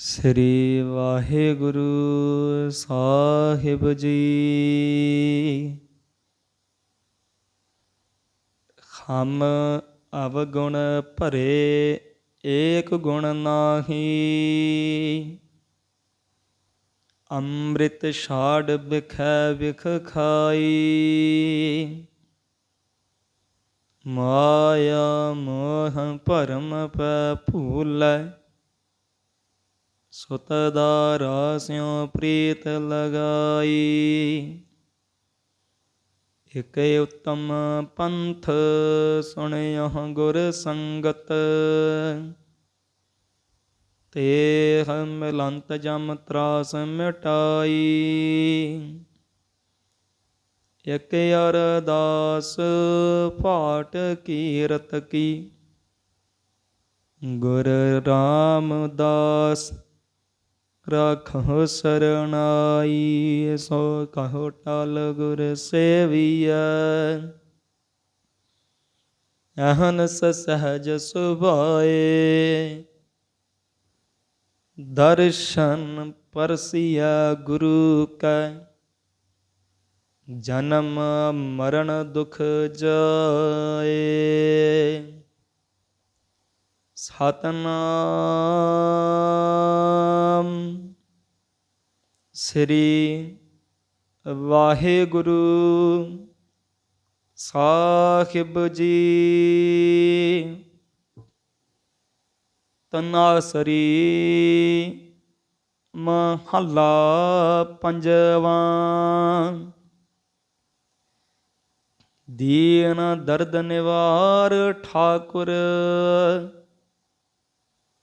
ਸ੍ਰੀ ਵਾਹਿਗੁਰੂ ਸਾਹਿਬ ਜੀ। ਹਮ ਅਵਗੁਣ ਭਰੇ ਏਕ ਗੁਣ ਨਾਹੀ। ਅੰਮ੍ਰਿਤ ਛਾੜ ਬਿਖੈ ਬਿਖ ਖਾਈ। ਮਾਇਆ ਮੋਹ ਭਰਮ ਪੈ ਭੂਲੈ। ਸੁਤ ਦਾ ਰਾਸਿਓ ਪ੍ਰੀਤ ਲਗਾਈ। ਇਕ ਉਤਮ ਪੰਥ ਸੁਣਿਓ ਗੁਰ ਸੰਗਤ। ਤੇ ਮਿਲੰਤ ਜਮ ਤਰਾਸ ਮਿਟਾਈ। ਇਕ ਅਰਦਾਸ ਪਾਟ ਕੀਰਤ ਕੀ। ਗੁਰ ਰਾਮਦਾਸ ਰਾਖਹੁ ਸਰਣਾਈ, ਸੋ ਕਹੋ ਟਲ ਗੁਰ ਸੇਵੀਐ। ਅਹਨਸ ਸਹਜ ਸੁਭਾਏ। ਦਰਸ਼ਨ ਪਰਸਿਆ ਗੁਰੂ ਕੈ। ਜਨਮ ਮਰਨ ਦੁਖ ਜਾਏ। ਸਤਨਾਮ। ਸ੍ਰੀ ਵਾਹਿਗੁਰੂ ਸਾਹਿਬ ਜੀ। ਤਨਾਸਰੀ ਮਹੱਲਾ ਪੰਜਵਾਂ। ਦੀਨ ਦਰਦ ਨਿਵਾਰ ਠਾਕੁਰ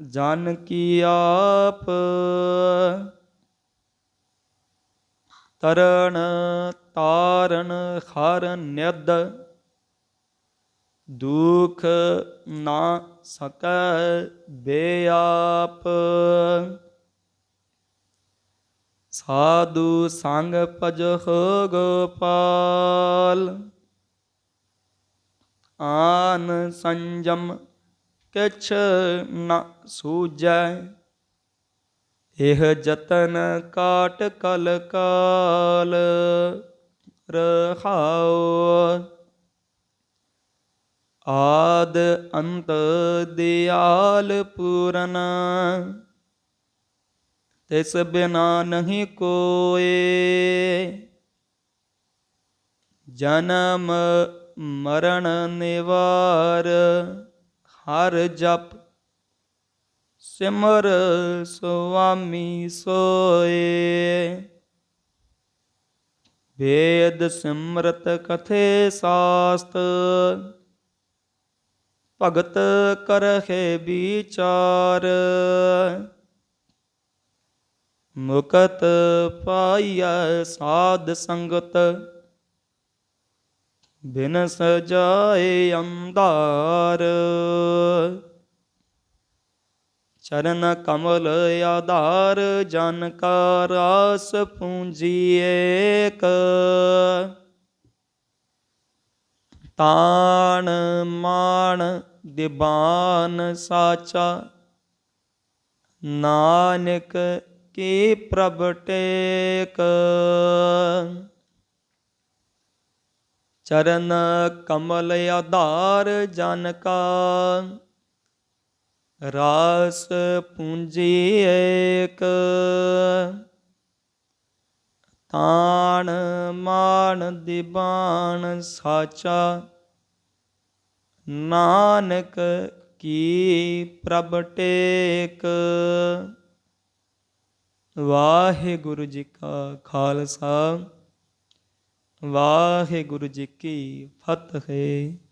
ਜਨ ਕੀ ਆਪ ਤਰਨ ਤਾਰਨ ਹਰ ਨਿਦ ਦੁਖ ਨਾ ਸਕੈ ਬੇਆਪ। ਸਾਧੂ ਸੰਗ ਭਜਹ ਗੋਪਾਲ। ਆਨ ਸੰਜਮ ਕਿਛ ਨਾ ਸੂਜੈ ਇਹ ਜਤਨ ਕਾਟ ਕਲ ਕਾਲ ਰਹਾਉ। ਆਦ ਅੰਤ ਦਿਆਲ ਪੂਰਨ। ਤਿਸ ਬਿਨਾ ਨਹੀਂ ਕੋਏ। ਜਨਮ ਮਰਨ ਨਿਵਾਰ। ਹਰ ਜਪ ਸਿਮਰ ਸੁਆਮੀ ਸੋਏ। ਵੇਦ ਸਿਮਰਤ ਕਥੇ ਸਾਸਤ, ਭਗਤ ਕਰਹਿ ਵਿਚਾਰ। ਮੁਕਤ ਪਾਈਐ ਸਾਧ ਸੰਗਤ ਬਿਨ ਸਜਾਏ ਅੰਧਾਰ। ਚਰਨ ਕਮਲ ਆਧਾਰ, ਜਨ ਕਾ ਰਾਸ ਪੂੰਜੀ ਏਕ। ਤਾਣ ਮਾਣ ਦਿਬਾਨ ਸਾਚਾ, ਨਾਨਕ ਕੀ ਪ੍ਰਭ ਟੇਕ। ਚਰਨ ਕਮਲ ਆਧਾਰ ਜਨ ਕਾ ਰਾਸ ਪੂੰਜੀ ਏਕ। ਤਾਣ ਮਾਣ ਦਿਬਾਨ ਸਾਚਾ, ਨਾਨਕ ਕੀ ਪ੍ਰਭ ਟੇਕ। ਵਾਹਿਗੁਰੂ ਜੀ ਕਾ ਖਾਲਸਾ। ਵਾਹਿਗੁਰੂ ਜੀ ਕੀ ਫਤਿਹ।